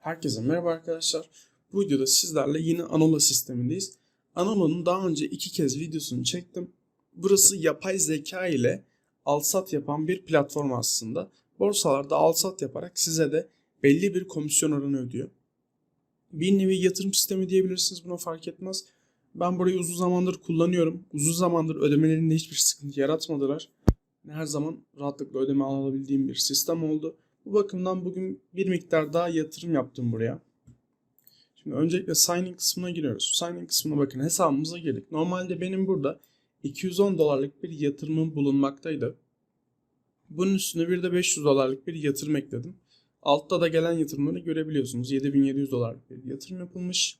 Herkese merhaba arkadaşlar. Bu videoda sizlerle yine Anola sistemindeyiz. Anola'nın daha önce iki kez videosunu çektim. Burası yapay zeka ile alsat yapan bir platform aslında. Borsalarda alsat yaparak size de belli bir komisyon oranı ödüyor. Bir nevi yatırım sistemi diyebilirsiniz buna fark etmez. Ben burayı uzun zamandır kullanıyorum. Uzun zamandır ödemelerinde hiçbir sıkıntı yaratmadılar. Her zaman rahatlıkla ödeme alabildiğim bir sistem oldu. Bu bakımdan bugün bir miktar daha yatırım yaptım buraya. Şimdi öncelikle signing kısmına giriyoruz. Signing kısmına bakın hesabımıza girdik. Normalde benim burada 210 dolarlık bir yatırımım bulunmaktaydı. Bunun üstüne bir de 500 dolarlık bir yatırım ekledim. Altta da gelen yatırımları görebiliyorsunuz. 7700 dolarlık bir yatırım yapılmış.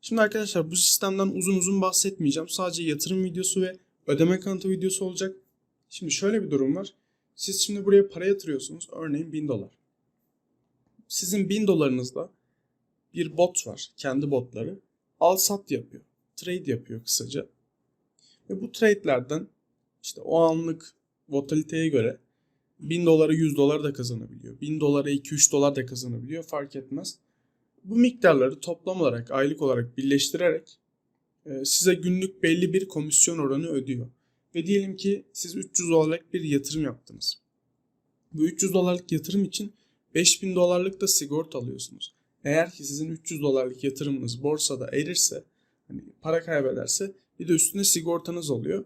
Şimdi arkadaşlar bu sistemden uzun uzun bahsetmeyeceğim. Sadece yatırım videosu ve ödeme kanıtı videosu olacak. Şimdi şöyle bir durum var. Siz şimdi buraya para yatırıyorsunuz. Örneğin 1000 dolar. Sizin 1000 dolarınızda bir bot var. Kendi botları. Al sat yapıyor. Trade yapıyor kısaca. Ve bu trade'lerden işte o anlık volatiliteye göre 1000 dolara 100 dolar da kazanabiliyor. 1000 dolara 2-3 dolar da kazanabiliyor. Fark etmez. Bu miktarları toplam olarak, aylık olarak birleştirerek e, size günlük belli bir komisyon oranı ödüyor. Ve diyelim ki siz 300 dolarlık bir yatırım yaptınız. Bu 300 dolarlık yatırım için 5000 dolarlık da sigorta alıyorsunuz. Eğer ki sizin 300 dolarlık yatırımınız borsada erirse, hani para kaybederse bir de üstüne sigortanız oluyor.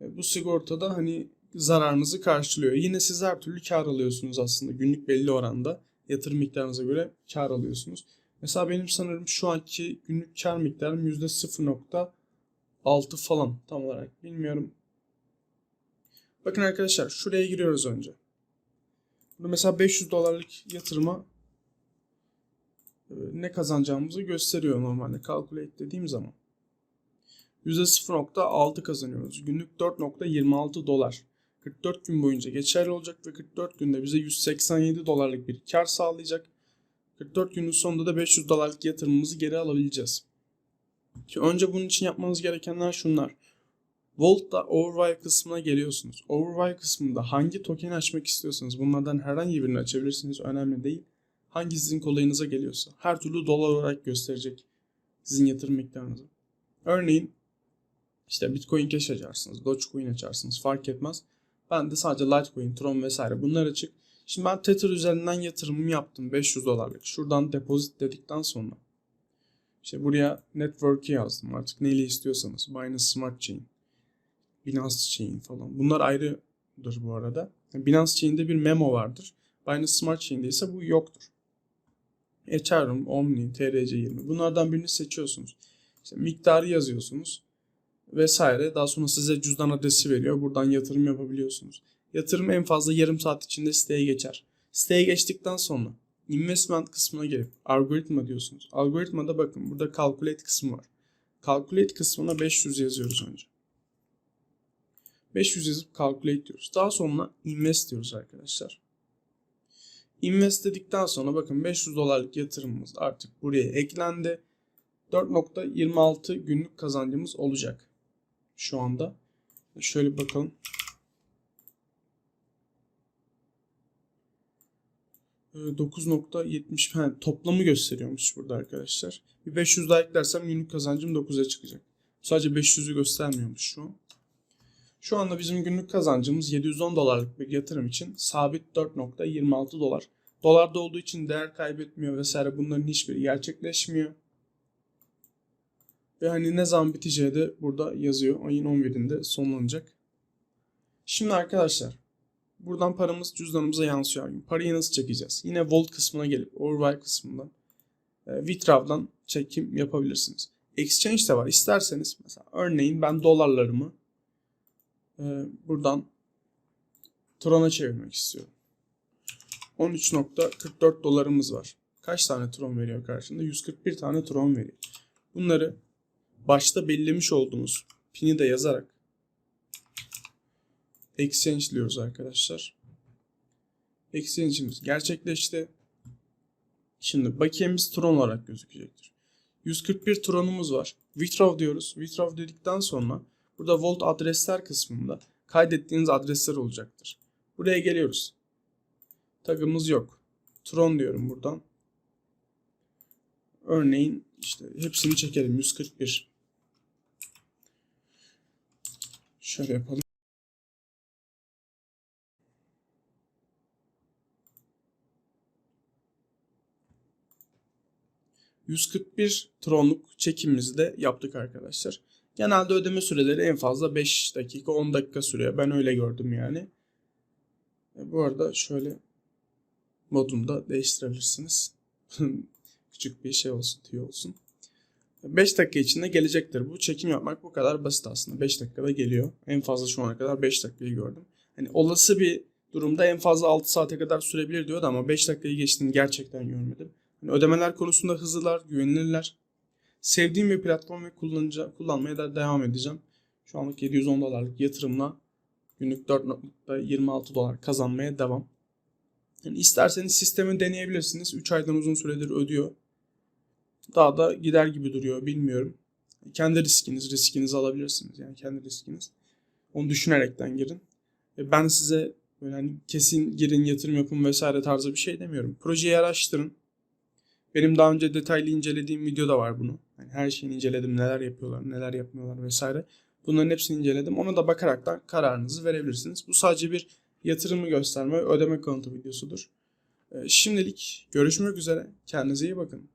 E, Bu sigortada hani zararınızı karşılıyor. Yine siz her türlü kar alıyorsunuz aslında günlük belli oranda yatırım miktarınıza göre kar alıyorsunuz. Mesela benim sanırım şu anki günlük kar miktarım %0.6 falan tam olarak bilmiyorum. Bakın arkadaşlar şuraya giriyoruz önce. Burada mesela 500 dolarlık yatırıma e, ne kazanacağımızı gösteriyor normalde calculate dediğim zaman. %0.6 kazanıyoruz. Günlük 4.26 dolar. 44 gün boyunca geçerli olacak ve 44 günde bize 187 dolarlık bir kar sağlayacak. 44 günün sonunda da 500 dolarlık yatırımımızı geri alabileceğiz. Ki önce bunun için yapmanız gerekenler şunlar. Volt'ta Overwire kısmına geliyorsunuz. Overwire kısmında hangi token açmak istiyorsanız bunlardan herhangi birini açabilirsiniz. Önemli değil. Hangi sizin kolayınıza geliyorsa. Her türlü dolar olarak gösterecek sizin yatırım miktarınızı. Örneğin işte Bitcoin Cash açarsınız, Dogecoin açarsınız fark etmez. Ben de sadece Litecoin, Tron vesaire bunlar açık. Şimdi ben Tether üzerinden yatırımımı yaptım 500 dolarlık. Şuradan deposit dedikten sonra işte buraya network'i yazdım artık neyle istiyorsanız. Binance Smart Chain, Binance Chain falan. Bunlar ayrıdır bu arada. Binance Chain'de bir memo vardır. Binance Smart Chain'de ise bu yoktur. Ethereum, Omni, TRC20 bunlardan birini seçiyorsunuz. İşte miktarı yazıyorsunuz vesaire. Daha sonra size cüzdan adresi veriyor. Buradan yatırım yapabiliyorsunuz. Yatırım en fazla yarım saat içinde siteye geçer. Siteye geçtikten sonra investment kısmına gelip algoritma diyorsunuz. Algoritmada bakın burada calculate kısmı var. Calculate kısmına 500 yazıyoruz önce. 500 yazıp calculate diyoruz. Daha sonra invest diyoruz arkadaşlar. Invest dedikten sonra bakın 500 dolarlık yatırımımız artık buraya eklendi. 4.26 günlük kazancımız olacak şu anda. Şöyle bakalım. Ee, 9.70 yani toplamı gösteriyormuş burada arkadaşlar. Bir 500 daha eklersem günlük kazancım 9'a çıkacak. Sadece 500'ü göstermiyormuş şu an. Şu anda bizim günlük kazancımız 710 dolarlık bir yatırım için sabit 4.26 dolar. Dolarda olduğu için değer kaybetmiyor vesaire bunların hiçbiri gerçekleşmiyor. Ve hani ne zaman biteceği de burada yazıyor. Ayın 11'inde sonlanacak. Şimdi arkadaşlar buradan paramız cüzdanımıza yansıyor. Parayı nasıl çekeceğiz? Yine Volt kısmına gelip Overwire kısmından e, Withdraw'dan çekim yapabilirsiniz. Exchange de var. İsterseniz mesela örneğin ben dolarlarımı e, buradan Tron'a çevirmek istiyorum. 13.44 dolarımız var. Kaç tane Tron veriyor karşında? 141 tane Tron veriyor. Bunları başta belirlemiş olduğumuz pini de yazarak exchange diyoruz arkadaşlar. Exchange'imiz gerçekleşti. Şimdi bakiyemiz Tron olarak gözükecektir. 141 Tron'umuz var. Withdraw diyoruz. Withdraw dedikten sonra burada Volt adresler kısmında kaydettiğiniz adresler olacaktır. Buraya geliyoruz. Tagımız yok. Tron diyorum buradan. Örneğin işte hepsini çekelim 141. Şöyle yapalım. ...141 tronluk çekimimizi de yaptık arkadaşlar. Genelde ödeme süreleri en fazla 5 dakika 10 dakika sürüyor. Ben öyle gördüm yani. E, bu arada şöyle modunu da değiştirebilirsiniz. Küçük bir şey olsun, tüy olsun. 5 dakika içinde gelecektir. Bu çekim yapmak bu kadar basit aslında. 5 dakikada geliyor. En fazla şu ana kadar 5 dakikayı gördüm. Hani olası bir durumda en fazla 6 saate kadar sürebilir diyordu ama 5 dakikayı geçtiğini gerçekten görmedim. Hani ödemeler konusunda hızlılar, güvenilirler. Sevdiğim bir platform ve kullanmaya da devam edeceğim. Şu anlık 710 dolarlık yatırımla günlük 4.26 dolar kazanmaya devam. Yani isterseniz sistemi deneyebilirsiniz. 3 aydan uzun süredir ödüyor. Daha da gider gibi duruyor bilmiyorum. Kendi riskiniz, riskinizi alabilirsiniz. Yani kendi riskiniz. Onu düşünerekten girin. E, Ben size böyle hani kesin girin yatırım yapın vesaire tarzı bir şey demiyorum. Projeyi araştırın. Benim daha önce detaylı incelediğim video da var bunu. Yani her şeyini inceledim. Neler yapıyorlar, neler yapmıyorlar vesaire. Bunların hepsini inceledim. Ona da bakaraktan kararınızı verebilirsiniz. Bu sadece bir yatırımı gösterme, ödeme kanıtı videosudur. E, Şimdilik görüşmek üzere. Kendinize iyi bakın.